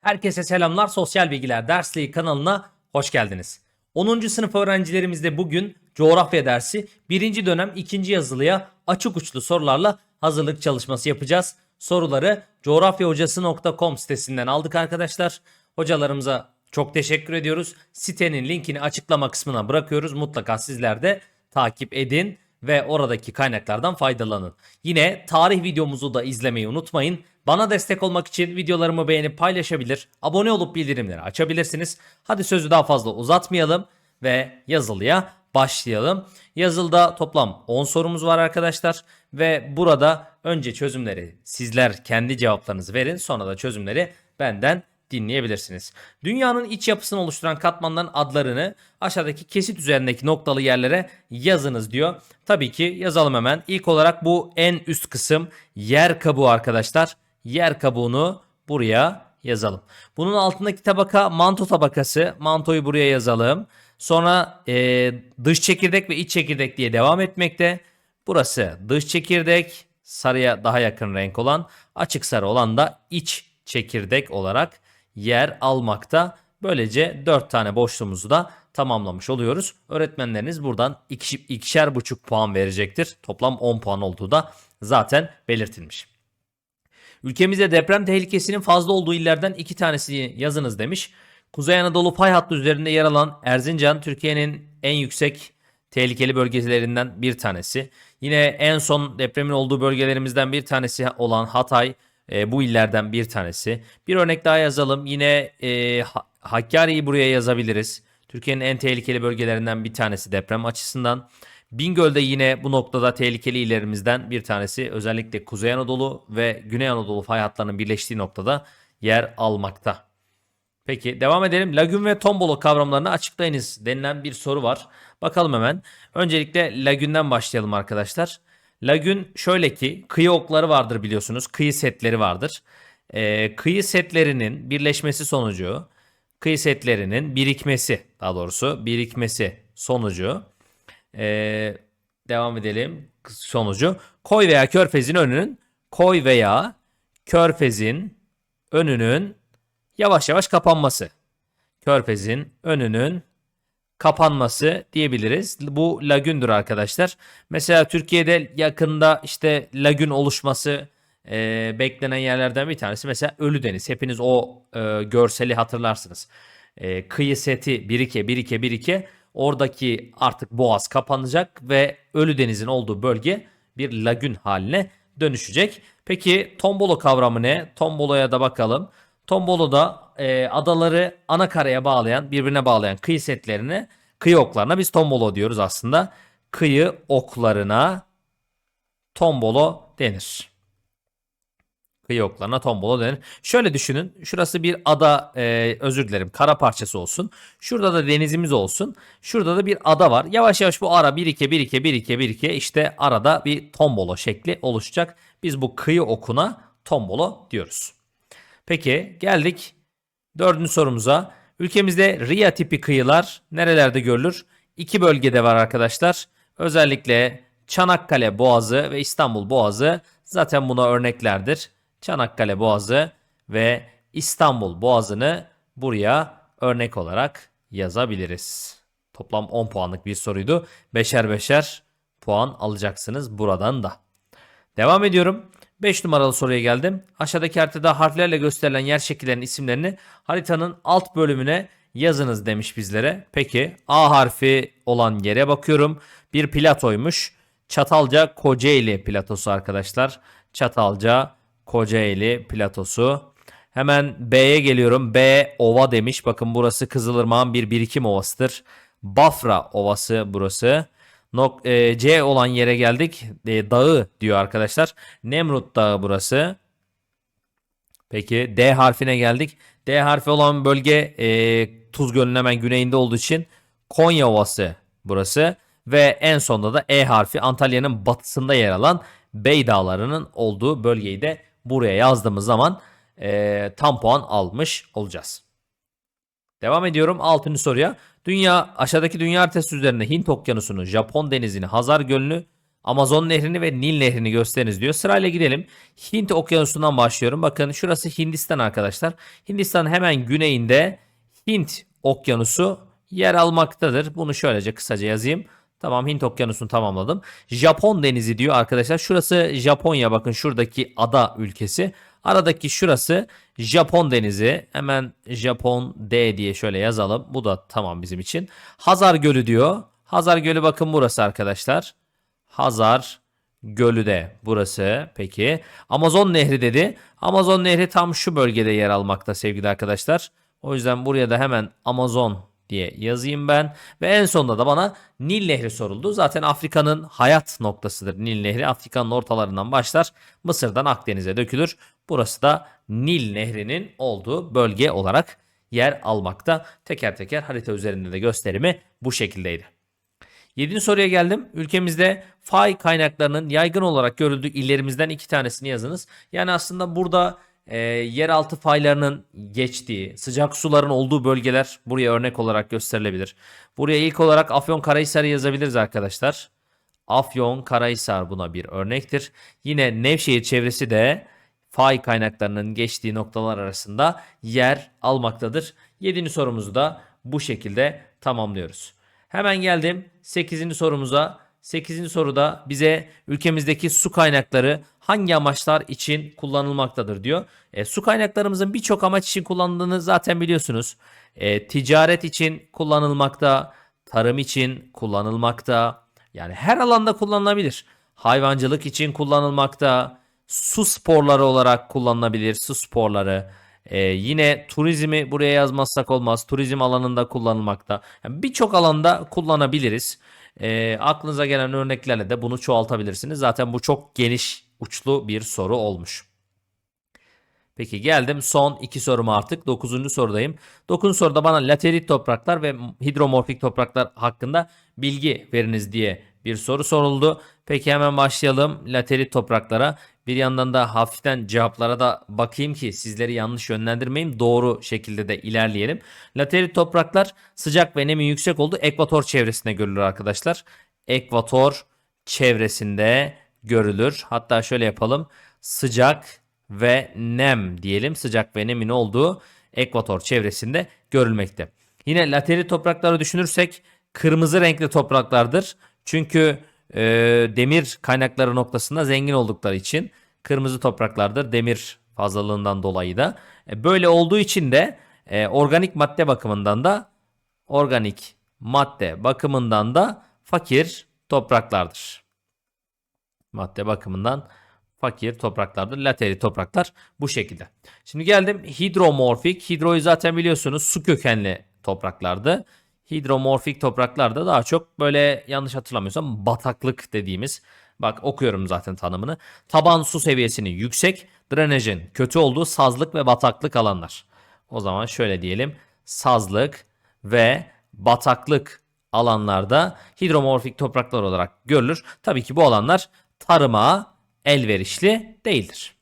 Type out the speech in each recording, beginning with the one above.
Herkese selamlar. Sosyal Bilgiler Dersliği kanalına hoş geldiniz. 10. sınıf öğrencilerimizde bugün coğrafya dersi 1. dönem 2. yazılıya açık uçlu sorularla hazırlık çalışması yapacağız. Soruları coğrafyahocası.com sitesinden aldık arkadaşlar. Hocalarımıza çok teşekkür ediyoruz. Sitenin linkini açıklama kısmına bırakıyoruz. Mutlaka sizler de takip edin ve oradaki kaynaklardan faydalanın. Yine tarih videomuzu da izlemeyi unutmayın. Bana destek olmak için videolarımı beğenip paylaşabilir, abone olup bildirimleri açabilirsiniz. Hadi sözü daha fazla uzatmayalım ve yazılıya başlayalım. Yazılıda toplam 10 sorumuz var arkadaşlar ve burada önce çözümleri sizler kendi cevaplarınızı verin sonra da çözümleri benden dinleyebilirsiniz. Dünyanın iç yapısını oluşturan katmanların adlarını aşağıdaki kesit üzerindeki noktalı yerlere yazınız diyor. Tabii ki yazalım hemen. İlk olarak bu en üst kısım yer kabuğu arkadaşlar. Yer kabuğunu buraya yazalım. Bunun altındaki tabaka manto tabakası. Mantoyu buraya yazalım. Sonra e, dış çekirdek ve iç çekirdek diye devam etmekte. Burası dış çekirdek, sarıya daha yakın renk olan, açık sarı olan da iç çekirdek olarak yer almakta. Böylece 4 tane boşluğumuzu da tamamlamış oluyoruz. Öğretmenleriniz buradan iki, ikişer buçuk puan verecektir. Toplam 10 puan olduğu da zaten belirtilmiş. Ülkemizde deprem tehlikesinin fazla olduğu illerden iki tanesini yazınız demiş. Kuzey Anadolu pay hattı üzerinde yer alan Erzincan Türkiye'nin en yüksek tehlikeli bölgelerinden bir tanesi. Yine en son depremin olduğu bölgelerimizden bir tanesi olan Hatay e, bu illerden bir tanesi. Bir örnek daha yazalım. Yine e, Ha- Hakkari'yi buraya yazabiliriz. Türkiye'nin en tehlikeli bölgelerinden bir tanesi deprem açısından. Bingöl de yine bu noktada tehlikeli illerimizden bir tanesi. Özellikle Kuzey Anadolu ve Güney Anadolu fay hatlarının birleştiği noktada yer almakta. Peki devam edelim. Lagün ve tombolo kavramlarını açıklayınız denilen bir soru var. Bakalım hemen. Öncelikle lagünden başlayalım arkadaşlar. Lagün şöyle ki kıyı okları vardır biliyorsunuz. Kıyı setleri vardır. Ee, kıyı setlerinin birleşmesi sonucu, kıyı setlerinin birikmesi daha doğrusu birikmesi sonucu ee, devam edelim sonucu koy veya körfezin önünün koy veya körfezin önünün yavaş yavaş kapanması. Körfezin önünün kapanması diyebiliriz. Bu lagündür arkadaşlar. Mesela Türkiye'de yakında işte lagün oluşması e, beklenen yerlerden bir tanesi mesela Ölüdeniz. Hepiniz o e, görseli hatırlarsınız. E, kıyı seti birike birike birike oradaki artık boğaz kapanacak ve Ölüdeniz'in olduğu bölge bir lagün haline dönüşecek. Peki tombolo kavramı ne? Tomboloya da bakalım. Tombolo'da e, adaları ana karaya bağlayan, birbirine bağlayan kıyı setlerini, kıyı oklarına biz tombolo diyoruz aslında. Kıyı oklarına tombolo denir. Kıyı oklarına tombolo denir. Şöyle düşünün. Şurası bir ada, e, özür dilerim, kara parçası olsun. Şurada da denizimiz olsun. Şurada da bir ada var. Yavaş yavaş bu ara birike birike birike birike işte arada bir tombolo şekli oluşacak. Biz bu kıyı okuna tombolo diyoruz. Peki geldik dördüncü sorumuza. Ülkemizde Ria tipi kıyılar nerelerde görülür? İki bölgede var arkadaşlar. Özellikle Çanakkale Boğazı ve İstanbul Boğazı zaten buna örneklerdir. Çanakkale Boğazı ve İstanbul Boğazı'nı buraya örnek olarak yazabiliriz. Toplam 10 puanlık bir soruydu. Beşer beşer puan alacaksınız buradan da. Devam ediyorum. 5 numaralı soruya geldim. Aşağıdaki haritada harflerle gösterilen yer şekillerinin isimlerini haritanın alt bölümüne yazınız demiş bizlere. Peki A harfi olan yere bakıyorum. Bir platoymuş. Çatalca Kocaeli platosu arkadaşlar. Çatalca Kocaeli platosu. Hemen B'ye geliyorum. B ova demiş. Bakın burası Kızılırmak'ın bir birikim ovasıdır. Bafra ovası burası. Nok e, C olan yere geldik. E, dağı diyor arkadaşlar. Nemrut Dağı burası. Peki D harfine geldik. D harfi olan bölge e, Tuz Gölü'nün hemen güneyinde olduğu için Konya Ovası burası. Ve en sonunda da E harfi Antalya'nın batısında yer alan Bey Dağları'nın olduğu bölgeyi de buraya yazdığımız zaman e, tam puan almış olacağız. Devam ediyorum 6. soruya. Dünya aşağıdaki dünya haritası üzerinde Hint Okyanusu'nu, Japon denizini, Hazar Gölü'nü Amazon nehrini ve Nil nehrini gösteriniz diyor. Sırayla gidelim. Hint okyanusundan başlıyorum. Bakın şurası Hindistan arkadaşlar. Hindistan hemen güneyinde Hint okyanusu yer almaktadır. Bunu şöylece kısaca yazayım. Tamam Hint okyanusunu tamamladım. Japon denizi diyor arkadaşlar. Şurası Japonya bakın şuradaki ada ülkesi. Aradaki şurası Japon denizi. Hemen Japon D diye şöyle yazalım. Bu da tamam bizim için. Hazar Gölü diyor. Hazar Gölü bakın burası arkadaşlar. Hazar Gölü de burası. Peki. Amazon Nehri dedi. Amazon Nehri tam şu bölgede yer almakta sevgili arkadaşlar. O yüzden buraya da hemen Amazon diye yazayım ben. Ve en sonunda da bana Nil Nehri soruldu. Zaten Afrika'nın hayat noktasıdır Nil Nehri. Afrika'nın ortalarından başlar. Mısır'dan Akdeniz'e dökülür. Burası da Nil Nehri'nin olduğu bölge olarak yer almakta. Teker teker harita üzerinde de gösterimi bu şekildeydi. Yedinci soruya geldim. Ülkemizde fay kaynaklarının yaygın olarak görüldüğü illerimizden iki tanesini yazınız. Yani aslında burada e, yeraltı faylarının geçtiği, sıcak suların olduğu bölgeler buraya örnek olarak gösterilebilir. Buraya ilk olarak Afyonkarahisar'ı yazabiliriz arkadaşlar. Afyonkarahisar buna bir örnektir. Yine Nevşehir çevresi de fay kaynaklarının geçtiği noktalar arasında yer almaktadır. Yedinci sorumuzu da bu şekilde tamamlıyoruz. Hemen geldim 8. sorumuza. 8. soruda bize ülkemizdeki su kaynakları hangi amaçlar için kullanılmaktadır diyor. E, su kaynaklarımızın birçok amaç için kullanıldığını zaten biliyorsunuz. E, ticaret için kullanılmakta, tarım için kullanılmakta. Yani her alanda kullanılabilir. Hayvancılık için kullanılmakta, su sporları olarak kullanılabilir, su sporları. Ee, yine turizmi buraya yazmazsak olmaz. Turizm alanında kullanılmakta. Yani Birçok alanda kullanabiliriz. Ee, aklınıza gelen örneklerle de bunu çoğaltabilirsiniz. Zaten bu çok geniş uçlu bir soru olmuş. Peki geldim son iki soruma artık. Dokuzuncu sorudayım. Dokuzuncu soruda bana laterit topraklar ve hidromorfik topraklar hakkında bilgi veriniz diye bir soru soruldu. Peki hemen başlayalım laterit topraklara. Bir yandan da hafiften cevaplara da bakayım ki sizleri yanlış yönlendirmeyeyim. Doğru şekilde de ilerleyelim. Laterit topraklar sıcak ve nemin yüksek olduğu ekvator çevresinde görülür arkadaşlar. Ekvator çevresinde görülür. Hatta şöyle yapalım. Sıcak ve nem diyelim. Sıcak ve nemin olduğu ekvator çevresinde görülmekte. Yine laterit toprakları düşünürsek kırmızı renkli topraklardır. Çünkü e, demir kaynakları noktasında zengin oldukları için kırmızı topraklardır. Demir fazlalığından dolayı da. E, böyle olduğu için de e, organik madde bakımından da organik madde bakımından da fakir topraklardır. Madde bakımından fakir topraklardır. Lateri topraklar bu şekilde. Şimdi geldim hidromorfik. Hidroyu zaten biliyorsunuz su kökenli topraklardı. Hidromorfik topraklarda daha çok böyle yanlış hatırlamıyorsam bataklık dediğimiz bak okuyorum zaten tanımını. Taban su seviyesinin yüksek, drenajın kötü olduğu sazlık ve bataklık alanlar. O zaman şöyle diyelim. Sazlık ve bataklık alanlarda hidromorfik topraklar olarak görülür. Tabii ki bu alanlar tarıma elverişli değildir.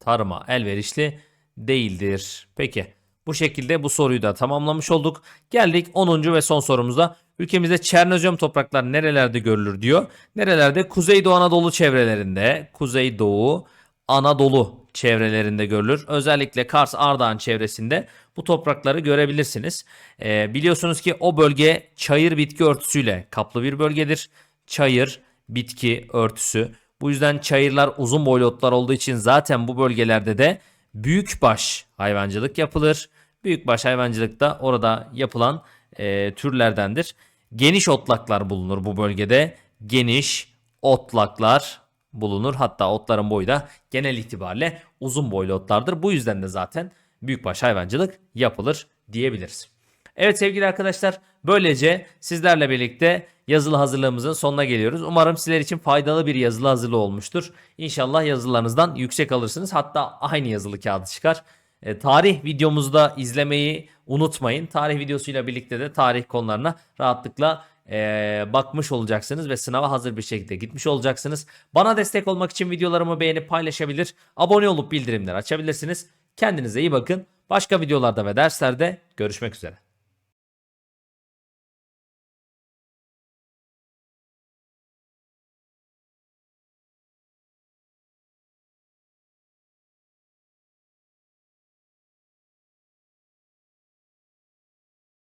Tarıma elverişli değildir. Peki bu şekilde bu soruyu da tamamlamış olduk. Geldik 10. ve son sorumuza. Ülkemizde çernozem topraklar nerelerde görülür diyor. Nerelerde? Kuzeydoğu Anadolu çevrelerinde, Kuzeydoğu Anadolu çevrelerinde görülür. Özellikle Kars Ardahan çevresinde bu toprakları görebilirsiniz. Ee, biliyorsunuz ki o bölge çayır bitki örtüsüyle kaplı bir bölgedir. Çayır bitki örtüsü. Bu yüzden çayırlar uzun boylu otlar olduğu için zaten bu bölgelerde de büyükbaş hayvancılık yapılır. Büyükbaş hayvancılık da orada yapılan e, türlerdendir. Geniş otlaklar bulunur bu bölgede. Geniş otlaklar bulunur. Hatta otların boyu da genel itibariyle uzun boylu otlardır. Bu yüzden de zaten büyükbaş hayvancılık yapılır diyebiliriz. Evet sevgili arkadaşlar böylece sizlerle birlikte yazılı hazırlığımızın sonuna geliyoruz. Umarım sizler için faydalı bir yazılı hazırlığı olmuştur. İnşallah yazılarınızdan yüksek alırsınız. Hatta aynı yazılı kağıdı çıkar. E, tarih videomuzu da izlemeyi unutmayın. Tarih videosuyla birlikte de tarih konularına rahatlıkla e, bakmış olacaksınız ve sınava hazır bir şekilde gitmiş olacaksınız. Bana destek olmak için videolarımı beğenip paylaşabilir, abone olup bildirimleri açabilirsiniz. Kendinize iyi bakın. Başka videolarda ve derslerde görüşmek üzere.